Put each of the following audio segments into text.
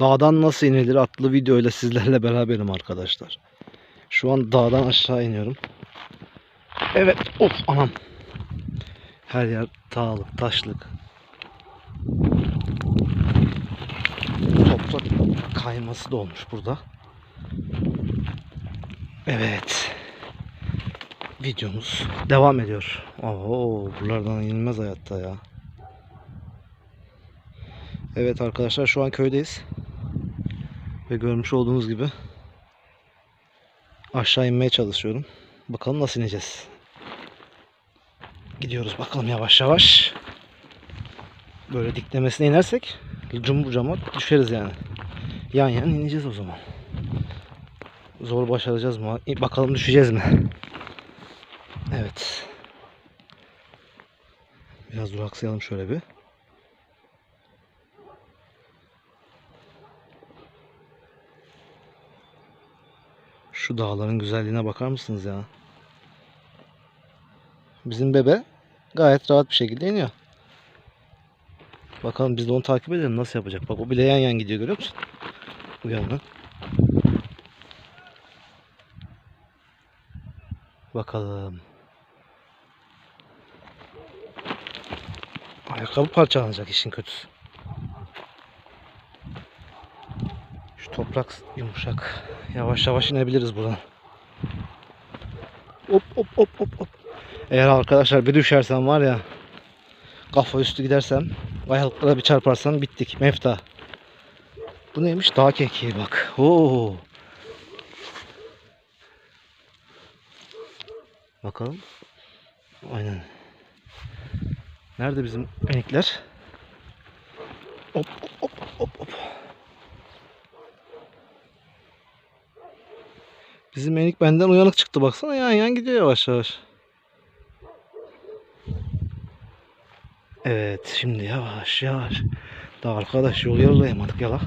Dağdan nasıl inilir adlı videoyla sizlerle beraberim arkadaşlar. Şu an dağdan aşağı iniyorum. Evet. Of anam. Her yer dağlık, taşlık. Toprak kayması da olmuş burada. Evet. Videomuz devam ediyor. Oo, buralardan inilmez hayatta ya. Evet arkadaşlar şu an köydeyiz. Ve görmüş olduğunuz gibi aşağı inmeye çalışıyorum. Bakalım nasıl ineceğiz. Gidiyoruz bakalım yavaş yavaş. Böyle diklemesine inersek cumbu cama düşeriz yani. Yan yan ineceğiz o zaman. Zor başaracağız mı? Bakalım düşeceğiz mi? Evet. Biraz duraksayalım şöyle bir. Şu dağların güzelliğine bakar mısınız ya? Bizim bebe gayet rahat bir şekilde iniyor. Bakalım biz de onu takip edelim nasıl yapacak. Bak o bile yan yan gidiyor görüyor musun? Bu yandan. Bakalım. Ayakkabı parçalanacak işin kötüsü. Şu toprak yumuşak. Yavaş yavaş inebiliriz buradan. Hop hop hop hop hop. Eğer arkadaşlar bir düşersem var ya kafa üstü gidersem ayaklara bir çarparsam bittik. Mefta. Bu neymiş? Dağ kekiği bak. Oo. Bakalım. Aynen. Nerede bizim enikler? Hop hop hop hop hop. Bizim enik benden uyanık çıktı baksana yan yan gidiyor yavaş yavaş. Evet şimdi yavaş yavaş. Daha arkadaş yol yarılayamadık yala.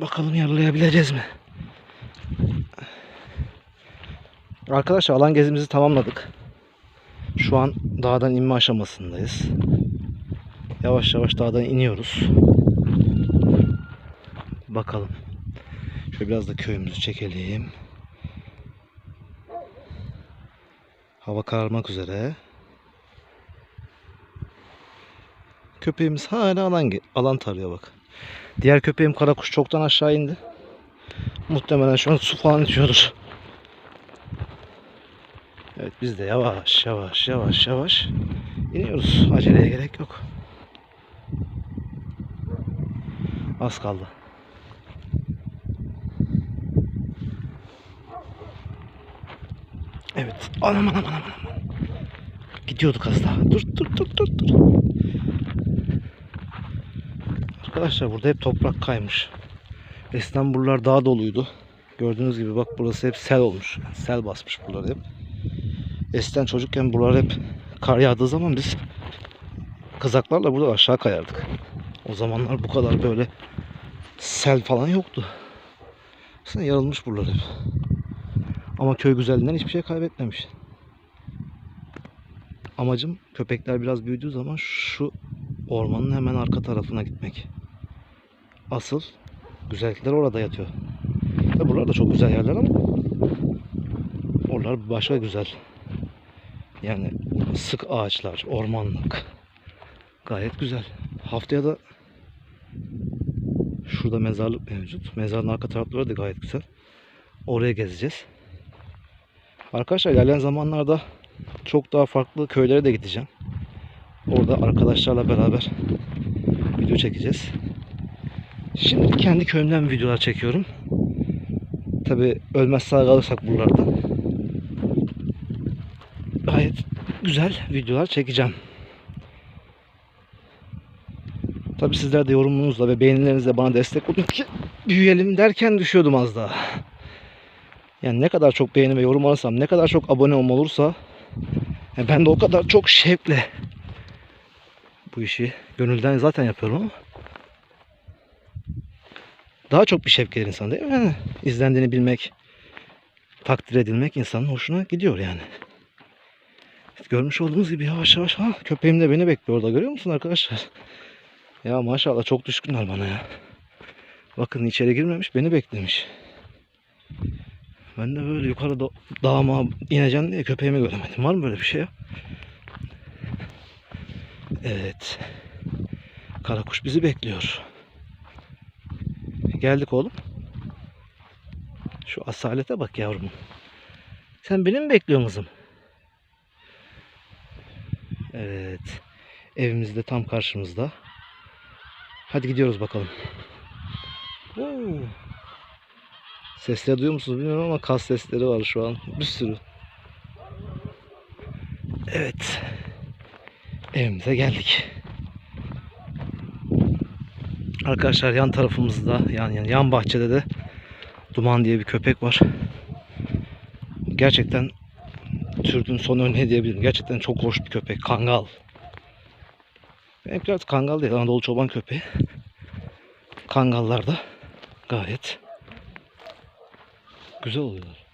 Bakalım yarılayabileceğiz mi? Arkadaşlar alan gezimizi tamamladık. Şu an dağdan inme aşamasındayız. Yavaş yavaş dağdan iniyoruz. Bakalım. Şöyle biraz da köyümüzü çekelim. Hava kararmak üzere. Köpeğimiz hala alan alan tarıyor bak. Diğer köpeğim karakuş çoktan aşağı indi. Muhtemelen şu an su falan içiyordur. Evet biz de yavaş yavaş yavaş yavaş iniyoruz. Aceleye gerek yok. Az kaldı. Evet. Anam anam anam anam. Gidiyorduk az. Dur dur dur dur dur. Arkadaşlar burada hep toprak kaymış. Eskiden buralar daha doluydu. Gördüğünüz gibi bak burası hep sel olmuş. Sel basmış buraları hep. Eskiden çocukken buralar hep kar yağdığı zaman biz kızaklarla burada aşağı kayardık. O zamanlar bu kadar böyle sel falan yoktu. Aslında yarılmış buralar hep. Ama köy güzelliğinden hiçbir şey kaybetmemiş. Amacım köpekler biraz büyüdüğü zaman şu ormanın hemen arka tarafına gitmek. Asıl güzellikler orada yatıyor. Ve buralar da çok güzel yerler ama oralar başka güzel. Yani sık ağaçlar, ormanlık. Gayet güzel. Haftaya da şurada mezarlık mevcut. Mezarın arka tarafları da gayet güzel. Oraya gezeceğiz. Arkadaşlar ilerleyen zamanlarda çok daha farklı köylere de gideceğim. Orada arkadaşlarla beraber video çekeceğiz. Şimdi kendi köyümden videolar çekiyorum. Tabi ölmez sağ kalırsak buralarda. Gayet güzel videolar çekeceğim. Tabi sizler de yorumunuzla ve beğenilerinizle bana destek olun ki büyüyelim derken düşüyordum az daha. Yani ne kadar çok beğeni ve yorum alırsam, ne kadar çok abone olursa yani ben de o kadar çok şevkle bu işi gönülden zaten yapıyorum ama daha çok bir şevk gelir insan değil mi? Yani izlendiğini bilmek, takdir edilmek insanın hoşuna gidiyor yani. Görmüş olduğunuz gibi yavaş yavaş ha köpeğim de beni bekliyor orada görüyor musun arkadaşlar? Ya maşallah çok düşkünler bana ya. Bakın içeri girmemiş beni beklemiş. Ben de böyle yukarı da dağıma ineceğim diye köpeğimi göremedim. Var mı böyle bir şey ya? Evet. Karakuş bizi bekliyor. Geldik oğlum. Şu asalete bak yavrum. Sen beni mi bekliyorsun kızım? Evet. Evimiz de tam karşımızda. Hadi gidiyoruz bakalım. Oo. Sesleri duyuyor musunuz bilmiyorum ama kas sesleri var şu an. Bir sürü. Evet. Evimize geldik. Arkadaşlar yan tarafımızda yani yan, yan bahçede de Duman diye bir köpek var. Gerçekten türün son örneği diyebilirim. Gerçekten çok hoş bir köpek. Kangal. Benimki artık kangal değil. Anadolu çoban köpeği. Kangallar da gayet güzel oluyorlar.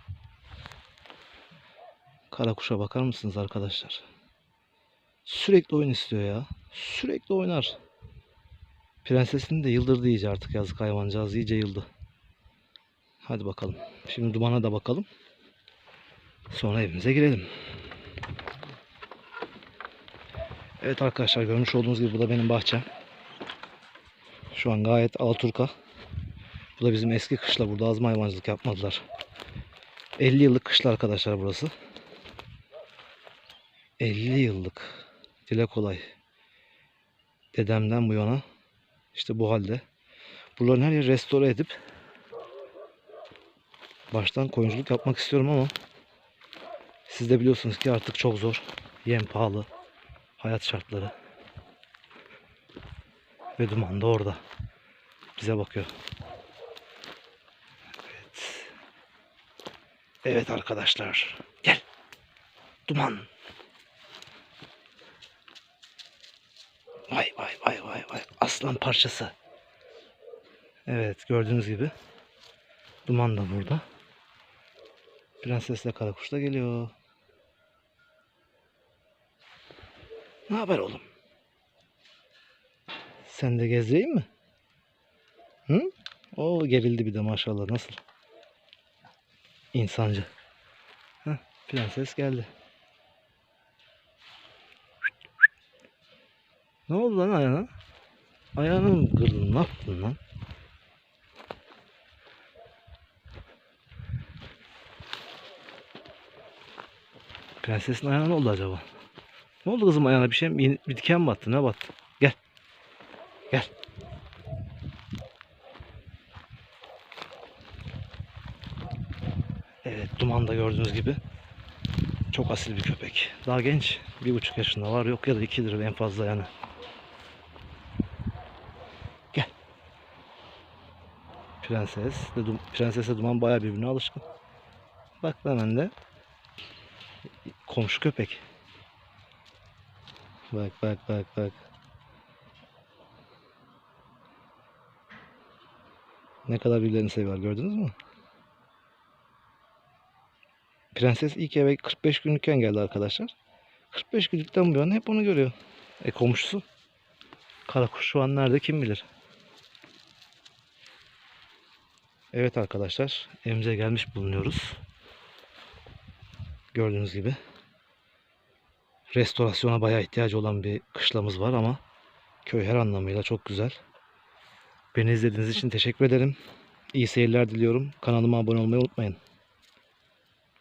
Kara kuşa bakar mısınız arkadaşlar? Sürekli oyun istiyor ya. Sürekli oynar. Prensesini de yıldırdı iyice artık yazık hayvancağız iyice yıldı. Hadi bakalım. Şimdi dumana da bakalım. Sonra evimize girelim. Evet arkadaşlar görmüş olduğunuz gibi bu da benim bahçem. Şu an gayet Alaturka. Bu da bizim eski kışla. Burada az mı hayvancılık yapmadılar. 50 yıllık kışla arkadaşlar burası. 50 yıllık. Dile kolay. Dedemden bu yana işte bu halde. Buraların her yeri restore edip baştan koyunculuk yapmak istiyorum ama siz de biliyorsunuz ki artık çok zor. Yem pahalı. Hayat şartları. Ve duman da orada. Bize bakıyor. Evet arkadaşlar. Gel. Duman. Vay vay vay vay vay. Aslan parçası. Evet gördüğünüz gibi. Duman da burada. Prensesle karakuş da geliyor. Ne haber oğlum? Sen de gezdireyim mi? Hı? O gerildi bir de maşallah. Nasıl? İnsancı. Heh, prenses geldi. Ne oldu lan ayağına? Ayağını mı kırdın? Lan? Prensesin ayağına ne oldu acaba? Ne oldu kızım ayağına bir şey mi? Bir diken mi battı? Ne battı? Gel. Gel. Evet duman da gördüğünüz gibi. Çok asil bir köpek. Daha genç. Bir buçuk yaşında var. Yok ya da ikidir en fazla yani. Gel. Prenses. Prensesle duman bayağı birbirine alışkın. Bak hemen de komşu köpek. Bak bak bak bak. Ne kadar birbirlerini seviyor gördünüz mü? Prenses ilk eve 45 günlükken geldi arkadaşlar. 45 günlükten bu yana hep onu görüyor. E komşusu. Karakuş şu an nerede kim bilir. Evet arkadaşlar evimize gelmiş bulunuyoruz. Gördüğünüz gibi. Restorasyona bayağı ihtiyacı olan bir kışlamız var ama köy her anlamıyla çok güzel. Beni izlediğiniz için teşekkür ederim. İyi seyirler diliyorum. Kanalıma abone olmayı unutmayın.